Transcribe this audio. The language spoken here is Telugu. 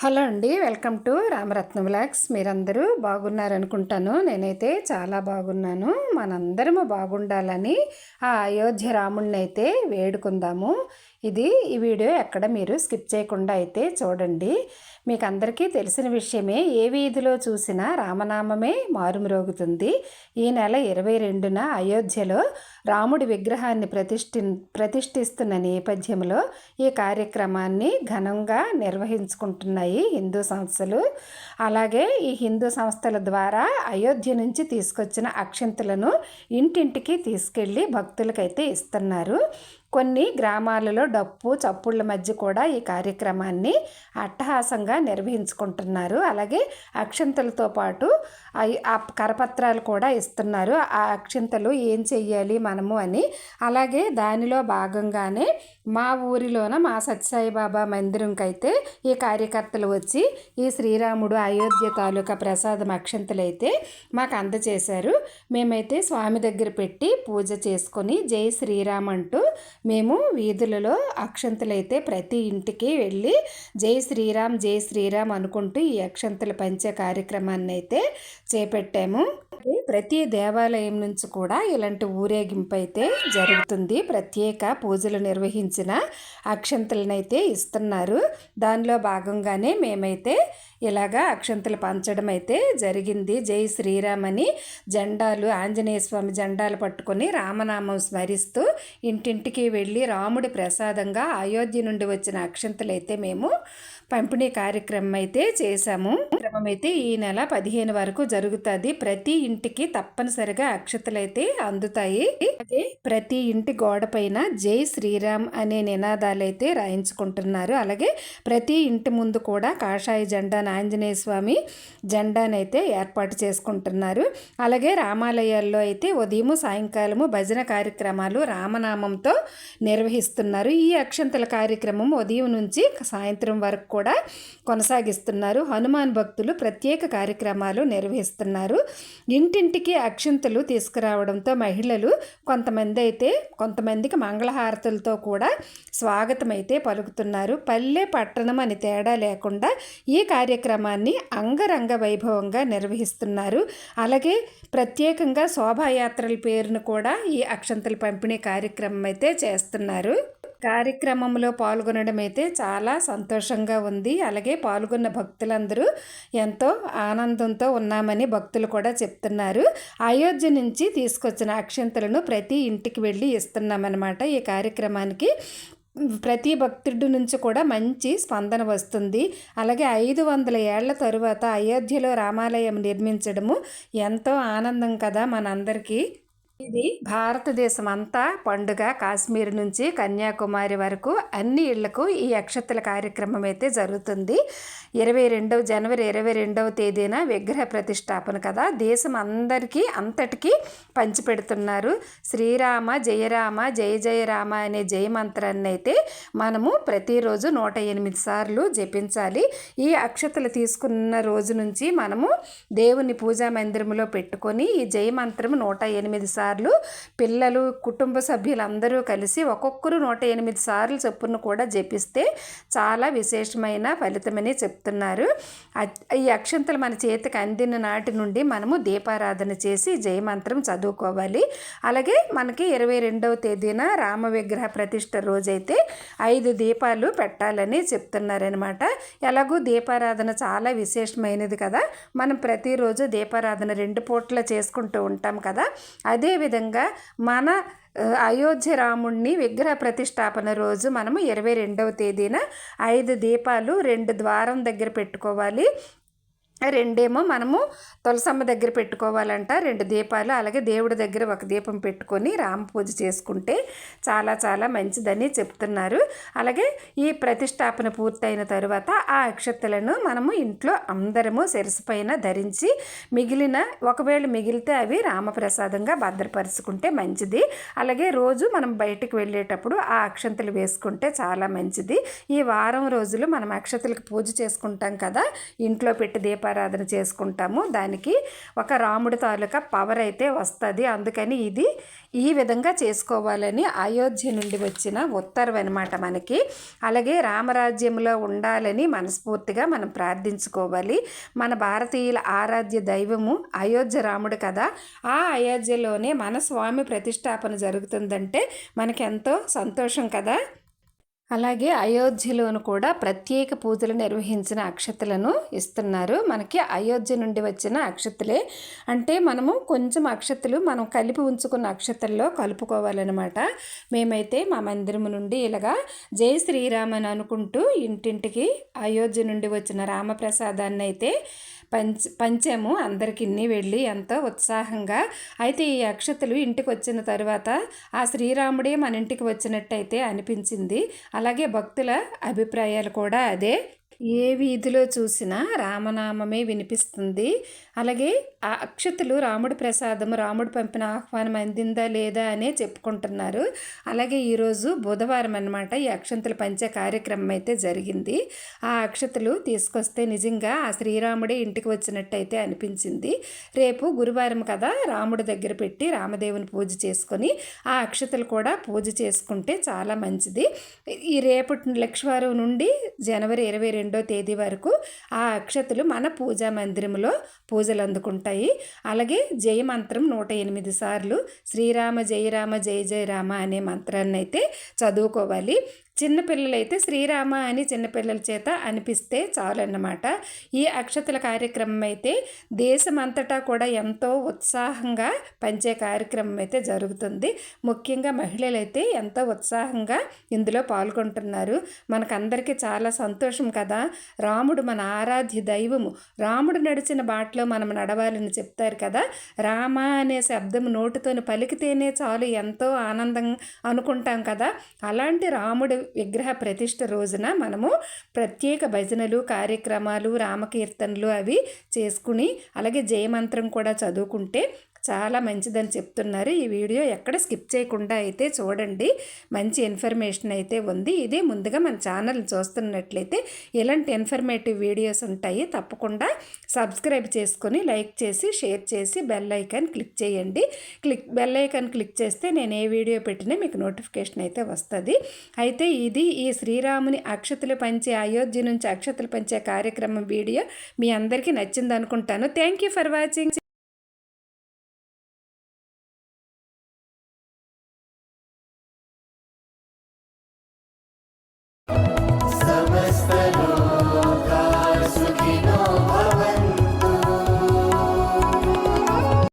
హలో అండి వెల్కమ్ టు రామరత్నం వ్లాగ్స్. మీరందరూ బాగున్నారనుకుంటాను. నేనైతే చాలా బాగున్నాను. మనందరము బాగుండాలని ఆ అయోధ్య రాముడిని అయితే వేడుకుందాము. ఇది ఈ వీడియో ఎక్కడ మీరు స్కిప్ చేయకుండా అయితే చూడండి. మీకు అందరికీ తెలిసిన విషయమే ఏ వీధిలో చూసినా రామనామమే మారుమ్రోగుతుంది. ఈ నెల ఇరవై రెండున అయోధ్యలో రాముడి విగ్రహాన్ని ప్రతిష్ఠి ప్రతిష్ఠిస్తున్న నేపథ్యంలో ఈ కార్యక్రమాన్ని ఘనంగా నిర్వహించుకుంటున్నాయి హిందూ సంస్థలు. అలాగే ఈ హిందూ సంస్థల ద్వారా అయోధ్య నుంచి తీసుకొచ్చిన అక్షంతులను ఇంటింటికి తీసుకెళ్ళి భక్తులకైతే ఇస్తున్నారు. కొన్ని గ్రామాలలో డప్పు చప్పుళ్ళ మధ్య కూడా ఈ కార్యక్రమాన్ని అట్టహాసంగా నిర్వహించుకుంటున్నారు. అలాగే అక్షింతలతో పాటు ఆ కరపత్రాలు కూడా ఇస్తున్నారు. ఆ అక్షింతలు ఏం చెయ్యాలి మనము అని. అలాగే దానిలో భాగంగానే మా ఊరిలోన మా సత్యసాయిబాబా బాబా మందిరంకైతే ఈ కార్యకర్తలు వచ్చి ఈ శ్రీరాముడు అయోధ్య తాలూకా ప్రసాదం అక్షంతలు అయితే మాకు అందజేశారు. మేమైతే స్వామి దగ్గర పెట్టి పూజ చేసుకొని జై శ్రీరామ్ అంటూ మేము వీధులలో అక్షంతలైతే ప్రతి ఇంటికి వెళ్ళి జై శ్రీరామ్ జై శ్రీరామ్ అనుకుంటూ ఈ అక్షంతలు పంచే కార్యక్రమాన్ని అయితే చేపట్టాము. ప్రతి దేవాలయం నుంచి కూడా ఇలాంటి ఊరేగింపు అయితే జరుగుతుంది. ప్రత్యేక పూజలు నిర్వహించిన అక్షంతలనైతే ఇస్తున్నారు. దానిలో భాగంగానే మేమైతే ఇలాగా అక్షంతలు పంచడం అయితే జరిగింది. జై శ్రీరామ్ అని జెండాలు ఆంజనేయ స్వామి జెండాలు పట్టుకొని రామనామం స్మరిస్తూ ఇంటింటికి వెళ్ళి రాముడి ప్రసాదంగా అయోధ్య నుండి వచ్చిన అక్షంతలు అయితే మేము పంపిణీ కార్యక్రమం అయితే చేశాము. క్రమం అయితే ఈ నెల పదిహేను వరకు జరుగుతుంది. ప్రతి ఇంటికి తప్పనిసరిగా అక్షతలైతే అందుతాయి. అలాగే ప్రతి ఇంటి గోడ పైన జై శ్రీరామ్ అనే నినాదాలు అయితే రాయించుకుంటున్నారు. అలాగే ప్రతి ఇంటి ముందు కూడా కాషాయ జెండా ఆంజనేయ స్వామి జెండానైతే ఏర్పాటు చేసుకుంటున్నారు. అలాగే రామాలయాల్లో అయితే ఉదయం సాయంకాలము భజన కార్యక్రమాలు రామనామంతో నిర్వహిస్తున్నారు. ఈ అక్షంతల కార్యక్రమం ఉదయం నుంచి సాయంత్రం వరకు కూడా కొనసాగిస్తున్నారు. హనుమాన్ భక్తులు ప్రత్యేక కార్యక్రమాలు నిర్వహిస్తున్నారు. ఇంటింటికి అక్షంతలు తీసుకురావడంతో మహిళలు కొంతమంది అయితే కొంతమందికి మంగళహారతులతో కూడా స్వాగతం అయితే పలుకుతున్నారు. పల్లె పట్టణం అని తేడా లేకుండా ఈ కార్యక్రమాన్ని అంగరంగ వైభవంగా నిర్వహిస్తున్నారు. అలాగే ప్రత్యేకంగా శోభాయాత్రల పేరును కూడా ఈ అక్షంతలు పంపిణీ కార్యక్రమం అయితే చేస్తున్నారు. కార్యక్రమంలో పాల్గొనడం అయితే చాలా సంతోషంగా ఉంది. అలాగే పాల్గొన్న భక్తులందరూ ఎంతో ఆనందంతో ఉన్నామని భక్తులు కూడా చెప్తున్నారు. అయోధ్య నుంచి తీసుకొచ్చిన అక్షంతలను ప్రతి ఇంటికి వెళ్ళి ఇస్తున్నామన్నమాట. ఈ కార్యక్రమానికి ప్రతి భక్తుడి నుంచి కూడా మంచి స్పందన వస్తుంది. అలాగే ఐదు వందల ఏళ్ళ తరువాత అయోధ్యలో రామాలయం నిర్మించడము ఎంతో ఆనందం కదా మనందరికీ. ఇది భారతదేశం అంతా పండుగ కాశ్మీర్ నుంచి కన్యాకుమారి వరకు అన్ని ఇళ్ళకు ఈ అక్షతల కార్యక్రమం అయితే జరుగుతుంది. ఇరవై రెండవ జనవరి ఇరవై రెండవ తేదీన విగ్రహ ప్రతిష్టాపన కదా. దేశం అందరికీ అంతటికీ పంచిపెడుతున్నారు శ్రీరామ జయరామ జయ జయరామ అనే జయమంత్రాన్ని అయితే మనము ప్రతిరోజు నూట ఎనిమిది సార్లు జపించాలి. ఈ అక్షతలు తీసుకున్న రోజు నుంచి మనము దేవుని పూజా మందిరంలో పెట్టుకొని ఈ జయమంత్రం నూట ఎనిమిది సార్లు సార్లు పిల్లలు కుటుంబ సభ్యులందరూ కలిసి ఒక్కొక్కరు నూట ఎనిమిది సార్లు చొప్పున కూడా జపిస్తే చాలా విశేషమైన ఫలితమని చెప్తున్నారు. ఈ అక్షంతలు మన చేతికి అందిన నాటి నుండి మనము దీపారాధన చేసి జయమంత్రం చదువుకోవాలి. అలాగే మనకి ఇరవై రెండవ తేదీన రామ విగ్రహ ప్రతిష్ట రోజైతే ఐదు దీపాలు పెట్టాలని చెప్తున్నారనమాట ఎలాగూ దీపారాధన చాలా విశేషమైనది కదా. మనం ప్రతిరోజు దీపారాధన రెండు పూట్ల చేసుకుంటూ ఉంటాం కదా. అదే అదేవిధంగా మన అయోధ్య రాముణ్ణి విగ్రహ ప్రతిష్టాపన రోజు మనము ఇరవై రెండవ తేదీన ఐదు దీపాలు రెండు ద్వారం దగ్గర పెట్టుకోవాలి. రెండేమో మనము తులసమ్మ దగ్గర పెట్టుకోవాలంట. రెండు దీపాలు అలాగే దేవుడి దగ్గర ఒక దీపం పెట్టుకొని రామ పూజ చేసుకుంటే చాలా చాలా మంచిదని చెప్తున్నారు. అలాగే ఈ ప్రతిష్టాపన పూర్తయిన తరువాత ఆ అక్షతలను మనము ఇంట్లో అందరము పైన ధరించి మిగిలిన ఒకవేళ మిగిలితే అవి రామప్రసాదంగా భద్రపరుచుకుంటే మంచిది. అలాగే రోజు మనం బయటకు వెళ్ళేటప్పుడు ఆ అక్షంతలు వేసుకుంటే చాలా మంచిది. ఈ వారం రోజులు మనం అక్షతలకు పూజ చేసుకుంటాం కదా ఇంట్లో పెట్టి దీపాలు దీపారాధన చేసుకుంటాము. దానికి ఒక రాముడి తాలూకా పవర్ అయితే వస్తుంది. అందుకని ఇది ఈ విధంగా చేసుకోవాలని అయోధ్య నుండి వచ్చిన ఉత్తర్వు అనమాట మనకి. అలాగే రామరాజ్యంలో ఉండాలని మనస్ఫూర్తిగా మనం ప్రార్థించుకోవాలి. మన భారతీయుల ఆరాధ్య దైవము అయోధ్య రాముడు కదా. ఆ అయోధ్యలోనే మన స్వామి ప్రతిష్టాపన జరుగుతుందంటే మనకి ఎంతో సంతోషం కదా. అలాగే అయోధ్యలోను కూడా ప్రత్యేక పూజలు నిర్వహించిన అక్షతలను ఇస్తున్నారు. మనకి అయోధ్య నుండి వచ్చిన అక్షతలే. అంటే మనము కొంచెం అక్షతలు మనం కలిపి ఉంచుకున్న అక్షతల్లో కలుపుకోవాలన్నమాట. మేమైతే మా మందిరం నుండి ఇలాగా జై శ్రీరామ్ అని అనుకుంటూ ఇంటింటికి అయోధ్య నుండి వచ్చిన రామప్రసాదాన్ని అయితే పంచ పంచాము. అందరికి వెళ్ళి ఎంతో ఉత్సాహంగా. అయితే ఈ అక్షతలు ఇంటికి వచ్చిన తర్వాత ఆ శ్రీరాముడే మన ఇంటికి వచ్చినట్టయితే అనిపించింది. అలాగే భక్తుల అభిప్రాయాలు కూడా అదే. ఏ వీధిలో చూసినా రామనామమే వినిపిస్తుంది. అలాగే ఆ అక్షతులు రాముడి ప్రసాదము రాముడు పంపిన ఆహ్వానం అందిందా లేదా అనే చెప్పుకుంటున్నారు. అలాగే ఈరోజు బుధవారం అనమాట ఈ అక్షంతలు పంచే కార్యక్రమం అయితే జరిగింది. ఆ అక్షతలు తీసుకొస్తే నిజంగా ఆ శ్రీరాముడే ఇంటికి వచ్చినట్టయితే అనిపించింది. రేపు గురువారం కదా రాముడి దగ్గర పెట్టి రామదేవుని పూజ చేసుకొని ఆ అక్షతలు కూడా పూజ చేసుకుంటే చాలా మంచిది. ఈ రేపటి లక్షవారం నుండి జనవరి ఇరవై రెండు రెండో తేదీ వరకు ఆ అక్షతలు మన పూజా మందిరంలో పూజలు అందుకుంటాయి. అలాగే జయ మంత్రం నూట ఎనిమిది సార్లు శ్రీరామ జయరామ జయ జయ రామ అనే మంత్రాన్ని అయితే చదువుకోవాలి. చిన్నపిల్లలైతే శ్రీరామ అని చిన్నపిల్లల చేత అనిపిస్తే చాలన్నమాట. ఈ అక్షతల కార్యక్రమం అయితే దేశమంతటా కూడా ఎంతో ఉత్సాహంగా పంచే కార్యక్రమం అయితే జరుగుతుంది. ముఖ్యంగా మహిళలైతే ఎంతో ఉత్సాహంగా ఇందులో పాల్గొంటున్నారు. మనకందరికీ చాలా సంతోషం కదా. రాముడు మన ఆరాధ్య దైవము. రాముడు నడిచిన బాటలో మనం నడవాలని చెప్తారు కదా. రామ అనే శబ్దం నోటితోని పలికితేనే చాలు ఎంతో ఆనందం అనుకుంటాం కదా. అలాంటి రాముడు విగ్రహ ప్రతిష్ట రోజున మనము ప్రత్యేక భజనలు కార్యక్రమాలు రామకీర్తనలు అవి చేసుకుని అలాగే జయమంత్రం కూడా చదువుకుంటే చాలా మంచిదని చెప్తున్నారు. ఈ వీడియో ఎక్కడ స్కిప్ చేయకుండా అయితే చూడండి. మంచి ఇన్ఫర్మేషన్ అయితే ఉంది. ఇది ముందుగా మన ఛానల్ చూస్తున్నట్లయితే ఇలాంటి ఇన్ఫర్మేటివ్ వీడియోస్ ఉంటాయి తప్పకుండా సబ్స్క్రైబ్ చేసుకొని లైక్ చేసి షేర్ చేసి బెల్ ఐకాన్ క్లిక్ చేయండి. క్లిక్ బెల్ ఐకాన్ క్లిక్ చేస్తే నేను ఏ వీడియో పెట్టినా మీకు నోటిఫికేషన్ అయితే వస్తుంది. అయితే ఇది ఈ శ్రీరాముని అక్షతలు పంచే అయోధ్య నుంచి అక్షతలు పంచే కార్యక్రమం వీడియో. మీ అందరికీ నచ్చింది అనుకుంటాను thank you for watching Christ the